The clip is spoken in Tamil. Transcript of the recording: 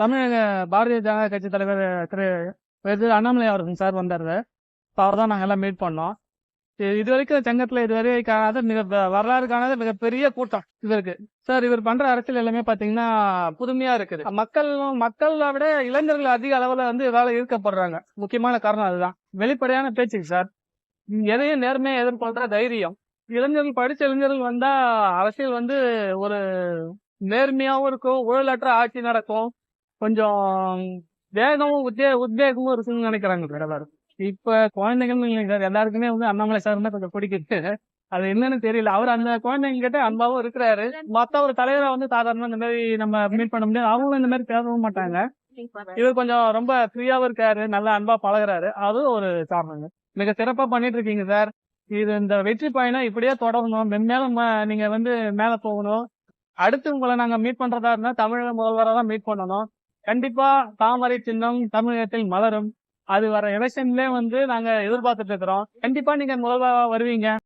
தமிழக பாரதிய ஜனதா கட்சி தலைவர் திரு இது அண்ணாமலை அவர்கள் சார் வந்தாரு அவர் தான் நாங்கள் எல்லாம் மீட் பண்ணோம். இது இது வரைக்கும் சங்கத்தில் இதுவரை காணாத மிக வரலாறு காணாத மிகப்பெரிய கூட்டம் இவருக்கு. சார் இவர் பண்ற அரசியல் எல்லாமே பாத்தீங்கன்னா புதுமையா இருக்குது. மக்கள் மக்களை விட இளைஞர்கள் அதிக அளவுல வந்து இதால ஈர்க்கப்படுறாங்க. முக்கியமான காரணம் அதுதான். வெளிப்படையான பேச்சுக்கு சார். எதையும் நேர்மையா எதிர்கொள்ற தைரியம். இளைஞர்கள் படிச்ச இளைஞர்கள் வந்தா அரசியல் வந்து ஒரு நேர்மையாவும் இருக்கும் ஊழலற்ற ஆட்சி நடக்கும். கொஞ்சம் வேகமும் உத்தே உத்வேகமும் இருக்குன்னு நினைக்கிறாங்க சார் எல்லாரும். இப்ப குழந்தைகள் இல்லைங்க சார் எல்லாருக்குமே வந்து அண்ணாமலை சார் தான் கொஞ்சம் பிடிக்குது. அது என்னன்னு தெரியல. அவர் அந்த குழந்தைங்க கிட்ட அன்பாவும் இருக்கிறாரு. மத்த ஒரு தலைவரை வந்து சாதாரணமா இந்த மாதிரி நம்ம மீட் பண்ண முடியாது. அவங்களும் இந்த மாதிரி பேசவும் மாட்டாங்க. இவர் கொஞ்சம் ரொம்ப ஃப்ரீயாவும் இருக்காரு. நல்லா அன்பா பழகுறாரு. அதுவும் ஒரு காரணங்க. மிக சிறப்பா பண்ணிட்டு இருக்கீங்க சார். இது இந்த வெற்றி பயணம் இப்படியே தொடரணும். மென்மேலும் நீங்க வந்து மேல போகணும். அடுத்து உங்களை நாங்க மீட் பண்றதா இருந்தா தமிழக முதல்வரை தான் மீட் பண்ணணும். கண்டிப்பா தாமரை சின்னம் தமிழகத்தில் மலரும். அது வர எலெக்ஷன்ல வந்து நாங்க எதிர்பார்த்துட்டு இருக்கிறோம். கண்டிப்பா நீங்க முதல்வா வருவீங்க.